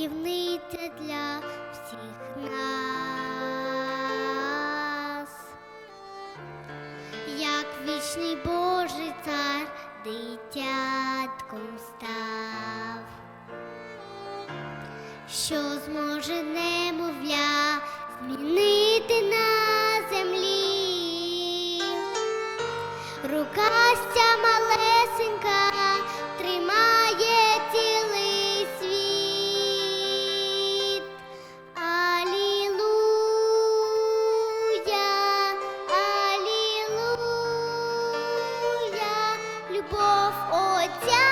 таємниця для всіх нас, як вічний Божий цар дитятком став, що зможе немовля змінити на землі. Малесенька Отця.